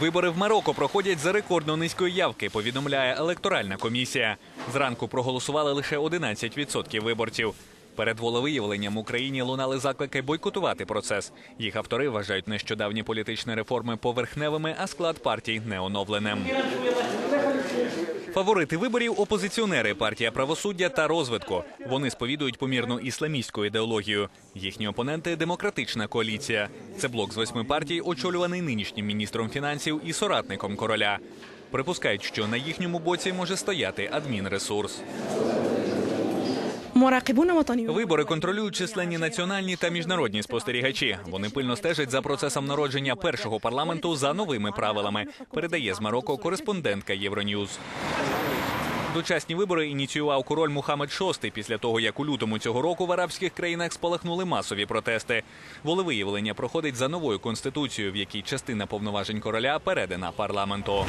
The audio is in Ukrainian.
Вибори в Марокко проходять за рекордно низької явки, повідомляє електоральна комісія. Зранку проголосували лише 11% виборців. Перед волевиявленням Україні лунали заклики бойкотувати процес. Їх автори вважають нещодавні політичні реформи поверхневими, а склад партій неоновленим. Фаворити виборів опозиціонери, партія правосуддя та розвитку. Вони сповідують помірну ісламістську ідеологію. Їхні опоненти демократична коаліція. Це блок з восьми партій, очолюваний нинішнім міністром фінансів і соратником короля. Припускають, що на їхньому боці може стояти адмінресурс. Вибори контролюють численні національні та міжнародні спостерігачі. Вони пильно стежать за процесом народження першого парламенту за новими правилами. Передає з Марокко кореспондентка Євроньюз. Дочасні вибори ініціював король Мухаммед VI після того, як у лютому цього року в арабських країнах спалахнули масові протести. Волевиявлення проходить за новою конституцією, в якій частина повноважень короля передана парламенту.